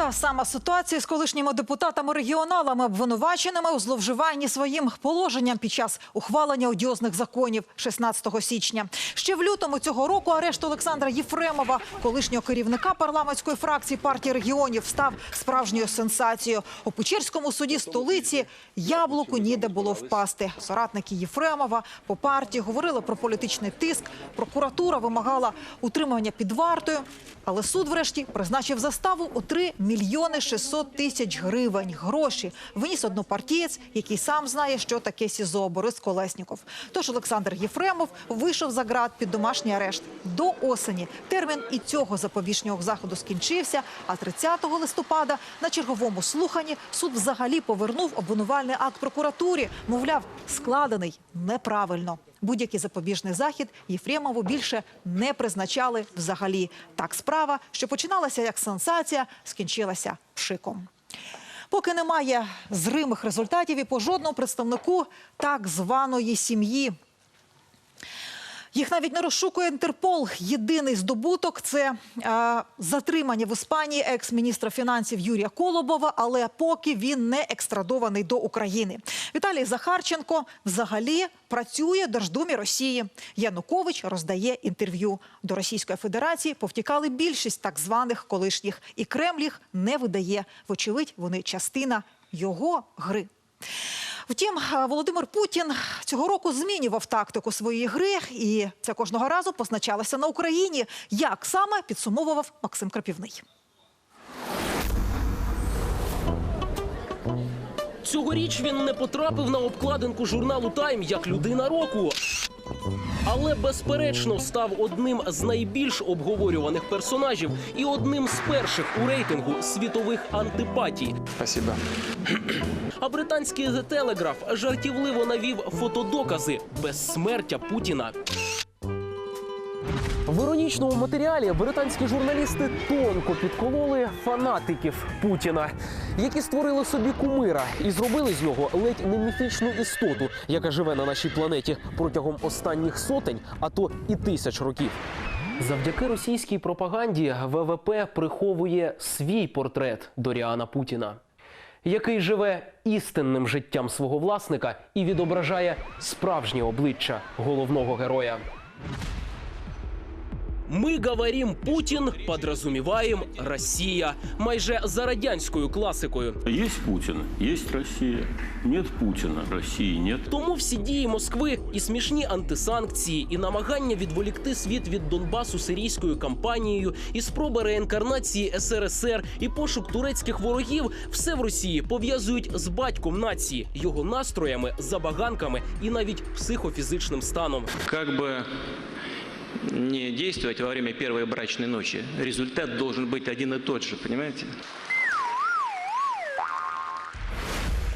Та сама ситуація з колишніми депутатами-регіоналами, обвинуваченими у зловживанні своїм положенням під час ухвалення одіозних законів 16 січня. Ще в лютому цього року арешт Олександра Єфремова, колишнього керівника парламентської фракції партії регіонів, став справжньою сенсацією. У Печерському суді столиці яблуку ніде було впасти. Соратники Єфремова по партії говорили про політичний тиск. Прокуратура вимагала утримання під вартою. Але суд, врешті, призначив заставу у 3 мільйони 600 тисяч гривень. Гроші виніс однопартієць, який сам знає, що таке СІЗО Борис Колесніков. Тож Олександр Єфремов вийшов за ґрат під домашній арешт. До осені термін і цього запобіжного заходу скінчився. А 30 листопада на черговому слуханні суд взагалі повернув обвинувальний акт прокуратурі. Мовляв, складений неправильно. Будь-який запобіжний захід Єфремову більше не призначали взагалі. Так справа, що починалася як сенсація, скінчилася пшиком. Поки немає зримих результатів і по жодному представнику так званої сім'ї. Їх навіть не розшукує Інтерпол. Єдиний здобуток це е, затримання в Іспанії екс-міністра фінансів Юрія Колобова, але поки він не екстрадований до України. Віталій Захарченко взагалі працює в Держдумі Росії. Янукович роздає інтерв'ю. До Російської Федерації повтікали більшість так званих колишніх, і Кремль їх не видає. Вочевидь, вони частина його гри. Втім, е, Володимир Путін цього року змінював тактику своєї гри, і це кожного разу позначалося на Україні. Як саме підсумовував Максим Крапівний. Цьогоріч він не потрапив на обкладинку журналу Тайм як людина року. Але безперечно став одним з найбільш обговорюваних персонажів і одним з перших у рейтингу світових антипатій. Спасибо. А британський The Telegraph жартівливо навів фотодокази безсмертя Путіна. Іронічному матеріалі британські журналісти тонко підкололи фанатиків Путіна, які створили собі кумира і зробили з нього ледь не міфічну істоту, яка живе на нашій планеті протягом останніх сотень, а то і тисяч років. Завдяки російській пропаганді ВВП приховує свій портрет Доріана Путіна, який живе істинним життям свого власника і відображає справжнє обличчя головного героя. Ми говорим Путін, подразуміваємо Росія. Майже за радянською класикою. Есть Путин, есть Россия. Нет Путина, России нет. Тому всі дії Москви і смішні антисанкції, і намагання відволікти світ від Донбасу сирійською кампанією, і спроби реінкарнації СРСР, і пошук турецьких ворогів все в Росії пов'язують з батьком нації, його настроями, забаганками і навіть психофізичним станом. Как бы не действовать во время первой брачной ночи, результат должен быть один и тот же, понимаете?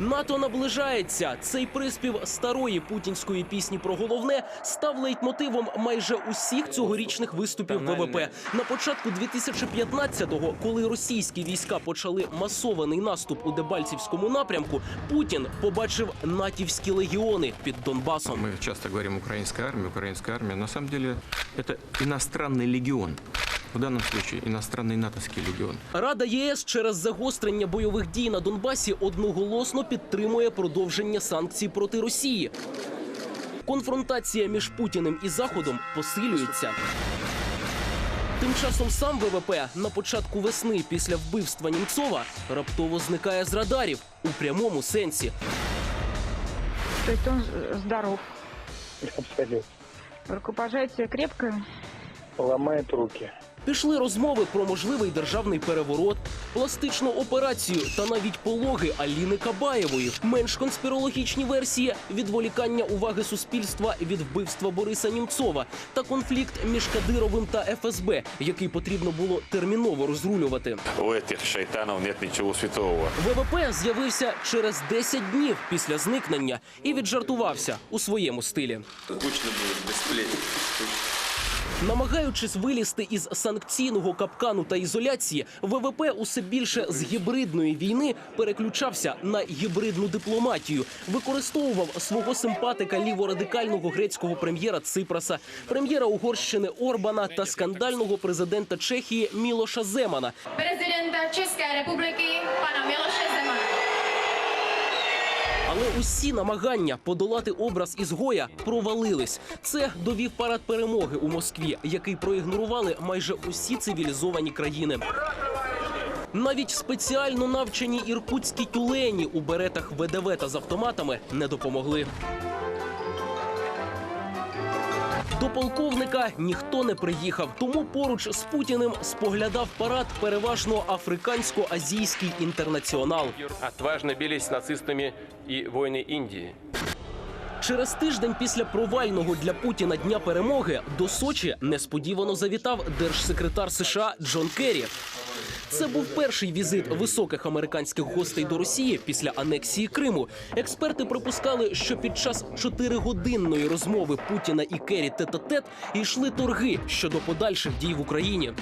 НАТО наближається. Цей приспів старої путінської пісні про головне став лейтмотивом майже усіх цьогорічних виступів ВВП. На початку 2015-го, коли російські війська почали масований наступ у Дебальцівському напрямку, Путін побачив натівські легіони під Донбасом. Мы часто говорим украинская армия, украинская армия. На самом деле это иностранный легион. В данном случае иностранный натовский легион. Рада ЄС через загострення бойових дій на Донбасі одноголосно підтримує продовження санкцій проти Росії. Конфронтація між Путіним і Заходом посилюється. Тим часом сам ВВП на початку весни після вбивства Німцова раптово зникає з радарів у прямому сенсі. То есть он э, здоров. Абсолютно. Рукопожатие крепкое. Ломает руки. Пішли розмови про можливий державний переворот, пластичну операцію та навіть пологи Аліни Кабаєвої. Менш конспірологічні версії відволікання уваги суспільства від вбивства Бориса Німцова та конфлікт між Кадировим та ФСБ, який потрібно було терміново розрулювати. У этих шайтанов нет ничего святого. ВВП з'явився через 10 днів після зникнення і віджартувався у своєму стилі. Скучно будет без сплетен. Намагаючись вилізти із санкційного капкану та ізоляції, ВВП усе більше з гібридної війни переключався на гібридну дипломатію, використовував свого симпатика ліворадикального грецького прем'єра Ципраса, прем'єра Угорщини Орбана та скандального президента Чехії Мілоша Земана, prezidenta České republiky pana Miloše Zemana. Але усі намагання подолати образ ізгоя провалились. Це довів парад перемоги у Москві, який проігнорували майже усі цивілізовані країни. Навіть спеціально навчені іркутські тюлені у беретах ВДВ та з автоматами не допомогли. До полковника ніхто не приїхав, тому поруч з Путіним споглядав парад переважно африкансько-азійський інтернаціонал. Отважно білість с нацистами і воїни Індії. Через тиждень після провального для Путіна дня перемоги до Сочі несподівано завітав держсекретар США Джон Керрі. Це був перший візит високих американських гостей до Росії після анексії Криму. Експерти припускали, що під час чотиригодинної розмови Путіна і Керрі тет-а-тет йшли торги щодо подальших дій в Україні.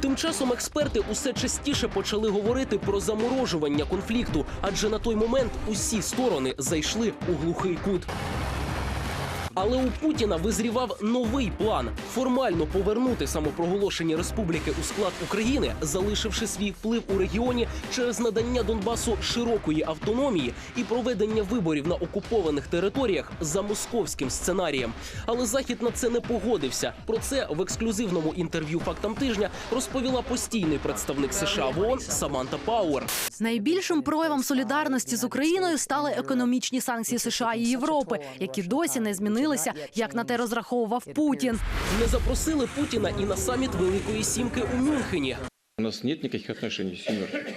Тим часом експерти усе частіше почали говорити про заморожування конфлікту, адже на той момент усі сторони зайшли у глухий кут. Але у Путіна визрівав новий план формально повернути самопроголошені республіки у склад України, залишивши свій вплив у регіоні через надання Донбасу широкої автономії і проведення виборів на окупованих територіях за московським сценарієм. Але захід на це не погодився. Про це в ексклюзивному інтерв'ю фактам тижня розповіла постійний представник США в ООН Саманта Пауер. Найбільшим проявом солідарності з Україною стали економічні санкції США і Європи, які досі не змінилися, як на те розраховував Путін. Не запросили Путіна і на саміт Великої Сімки у Мюнхені. У нас нет никаких отношений с семеркой.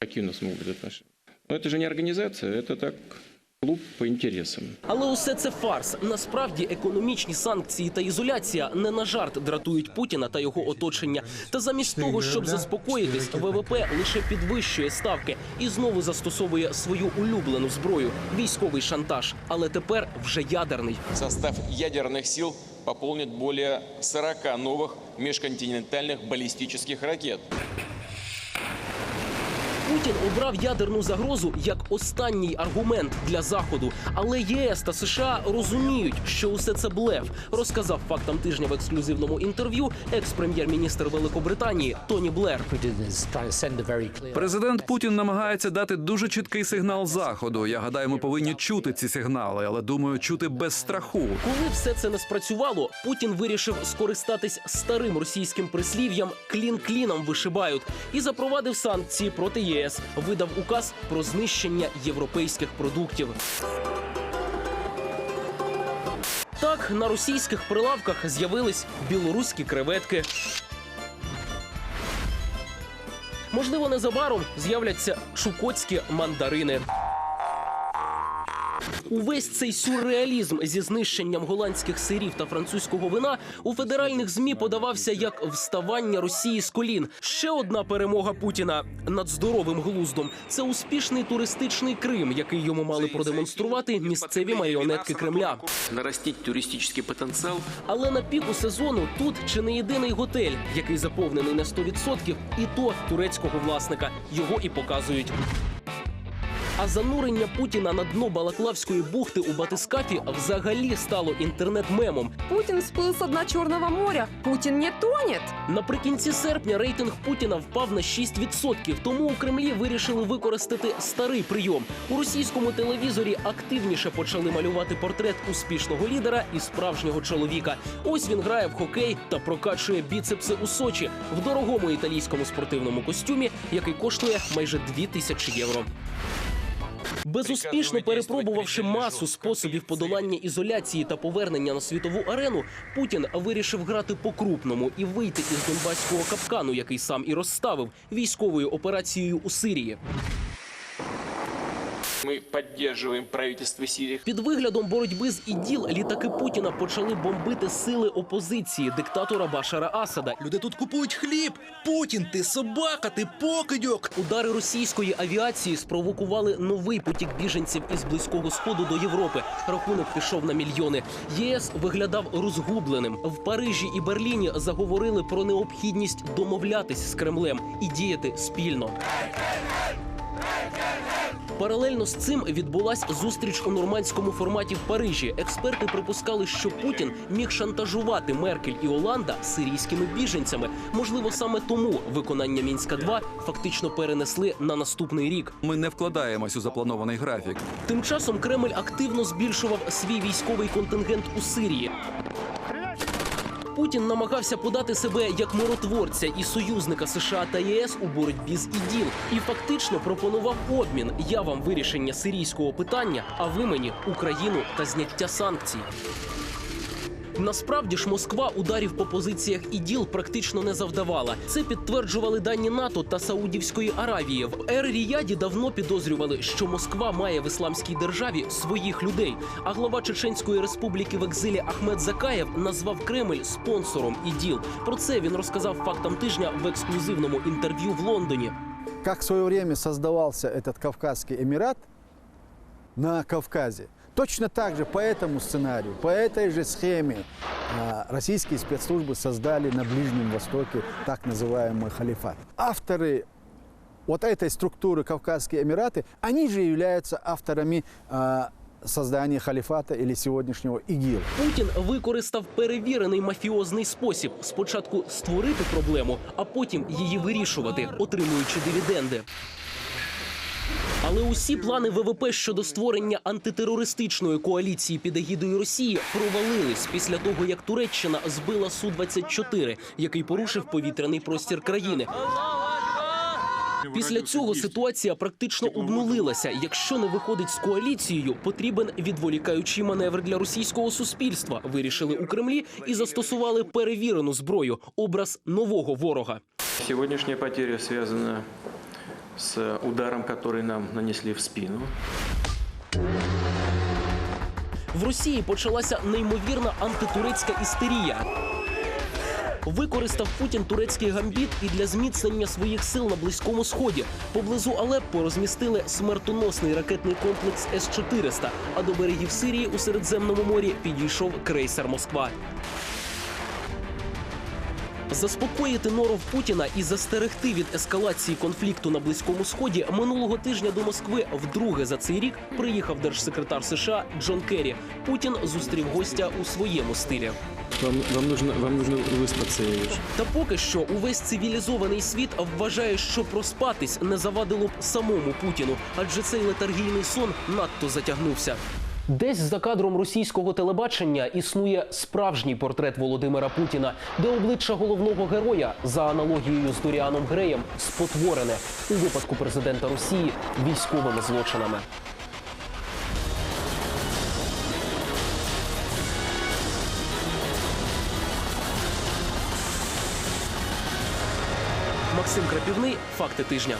Какие у нас могут быть отношения? Но это же не организация, это так клуб по интересам. Але усе це фарс. Насправді економічні санкції та ізоляція не на жарт дратують Путіна та його оточення. Та замість того, щоб заспокоїтись, ВВП лише підвищує ставки і знову застосовує свою улюблену зброю військовий шантаж. Але тепер вже ядерний. Состав ядерных сил пополнит более 40 новых межконтинентальных баллистических ракет. Путін обрав ядерну загрозу як останній аргумент для заходу. Але ЄС та США розуміють, що усе це блеф, розказав фактам тижня в ексклюзивному інтерв'ю екс-прем'єр-міністр Великобританії Тоні Блер. Президент Путін намагається дати дуже чіткий сигнал заходу. Я гадаю, ми повинні чути ці сигнали, але думаю, чути без страху. Коли все це не спрацювало, Путін вирішив скористатись старим російським прислів'ям клін кліном вишибають і запровадив санкції проти ЄС. Видав указ про знищення європейських продуктів. Так на російських прилавках з'явились білоруські креветки. Можливо, незабаром з'являться шукотські мандарини. Увесь цей сюрреалізм зі знищенням голландських сирів та французького вина у федеральних змі подавався як вставання Росії з колін. Ще одна перемога Путіна над здоровим глуздом. Це успішний туристичний Крим, який йому мали продемонструвати місцеві маріонетки Кремля. Нарастить туристический потенциал Але на піку сезону тут чи не єдиний готель, який заповнений на 100%, і то турецького власника. Його і показують. А занурення Путіна на дно Балаклавської бухти у батискафі взагалі стало інтернет-мемом. Путін сплив з дна Чорного моря. Путін не тонет. Наприкінці серпня рейтинг Путіна впав на 6%, тому у Кремлі вирішили використати старий прийом. У російському телевізорі активніше почали малювати портрет успішного лідера і справжнього чоловіка. Ось він грає в хокей та прокачує біцепси у Сочі в дорогому італійському спортивному костюмі, який коштує майже 2 тисячі євро. Безуспішно перепробувавши масу способів подолання ізоляції та повернення на світову арену, Путін вирішив грати по-крупному і вийти із донбаського капкану, який сам і розставив військовою операцією у Сирії. Мы поддерживаем правительство Сирии. Під виглядом боротьби з іділ літаки Путіна почали бомбити сили опозиції диктатора Башара Асада. Люди тут купують хліб. Путін, ти собака, ти покидьок. Удари російської авіації спровокували новий потік біженців із близького сходу до Європи. Рахунок пішов на мільйони. ЄС виглядав розгубленим. В Парижі і Берліні заговорили про необхідність домовлятись з Кремлем і діяти спільно. Паралельно з цим відбулась зустріч у нормандському форматі в Парижі. Експерти припускали, що Путін міг шантажувати Меркель і Оланда сирійськими біженцями. Можливо, саме тому виконання мінська 2 фактично перенесли на наступний рік. Ми не вкладаємось у запланований графік. Тим часом Кремль активно збільшував свій військовий контингент у Сирії. Путін намагався подати себе як миротворця і союзника США та ЄС у боротьбі з іділ і фактично пропонував обмін. Я вам вирішення сирійського питання, а ви мені Україну та зняття санкцій. Насправді ж Москва ударів по позиціях іділ практично не завдавала. Це підтверджували дані НАТО та Саудівської Аравії. В Ер-Ріяді давно підозрювали, що Москва має в ісламській державі своїх людей. А глава Чеченської республіки в екзилі Ахмед Закаєв назвав Кремль спонсором іділ. Про це він розказав фактам тижня в ексклюзивному інтерв'ю в Лондоні. Как в свое время создавался этот Кавказский Эмират на Кавказе, точно так же по этому сценарию, по этой же схеме а, российские спецслужбы создали на Ближнем Востоке так называемый халифат. Авторы вот этой структуры Кавказские Эмираты, они же являются авторами а, создания халифата или сегодняшнего ИГИЛ. Путін використав перевірений мафіозний спосіб: спочатку створити проблему, а потім її вирішувати, отримуючи дивіденди. Але усі плани ВВП щодо створення антитерористичної коаліції під егідою Росії провалились після того, як Туреччина збила су 24 який порушив повітряний простір країни. Після цього ситуація практично обнулилася. Якщо не виходить з коаліцією, потрібен відволікаючий маневр для російського суспільства. Вирішили у Кремлі і застосували перевірену зброю образ нового ворога. Сегодняшняя потеря связана с ударом, который нам нанесли в спину. В Росії почалася неймовірна антитурецька істерія. Використав Путін турецький гамбіт і для зміцнення своїх сил на близькому сході. Поблизу Алеппо розмістили смертоносний ракетний комплекс С-400, А до берегів Сирії у Середземному морі підійшов крейсер Москва. Заспокоїти норов Путіна і застерегти від ескалації конфлікту на близькому сході минулого тижня до Москви вдруге за цей рік приїхав держсекретар США Джон Керрі. Путін зустрів гостя у своєму стилі. Вам, вам, нужно, вам нужно выспаться, я вижу. Та поки що увесь цивілізований світ вважає, що проспатись не завадило б самому Путіну, адже цей летаргійний сон надто затягнувся. Десь за кадром російського телебачення існує справжній портрет Володимира Путіна, де обличчя головного героя за аналогією з Доріаном Греєм спотворене у випадку президента Росії військовими злочинами. Максим Крапівний, факти тижня.